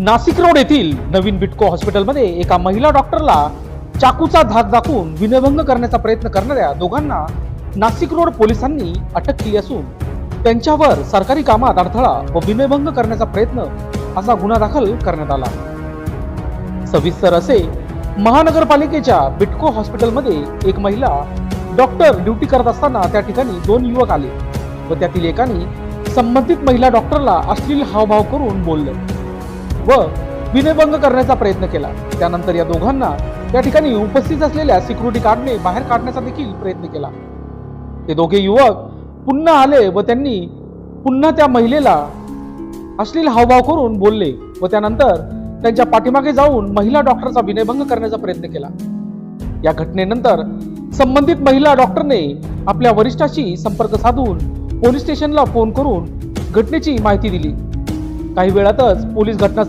Nashik road येथील नवीन बिटको हॉस्पिटलमध्ये एका महिला डॉक्टरला चाकूचा धाक दाखवून विनयभंग करण्याचा प्रयत्न करणाऱ्या दोघांना नाशिक रोड पोलिसांनी अटक केली असून त्यांच्यावर सरकारी कामात अडथळा व विनयभंग करण्याचा प्रयत्न असा गुन्हा दाखल करण्यात आला. सविस्तर असे महानगरपालिकेच्या बिटको हॉस्पिटलमध्ये एक महिला डॉक्टर ड्युटी करत असताना त्या ठिकाणी दोन युवक आले व त्यातील एकाने संबंधित महिला डॉक्टरला अश्लील हावभाव करून बोलले. व विनयभंग करण्याचा प्रयत्न केला. त्यानंतर या दोघांना त्या ठिकाणी उपस्थित असलेल्या सिक्युरिटी गार्डने बाहेर काढण्याचा देखील प्रयत्न केला. ते दोघे युवक पुन्हा आले व त्यांनी पुन्हा त्या महिलेला अश्लील हावभाव करून बोलले व त्यानंतर त्यांच्या पाठीमागे जाऊन महिला डॉक्टरचा विनयभंग करण्याचा प्रयत्न केला. या घटनेनंतर संबंधित महिला डॉक्टरने आपल्या वरिष्ठाशी संपर्क साधून पोलीस स्टेशनला फोन करून घटनेची माहिती दिली. काही वेळातच पोलीस घटना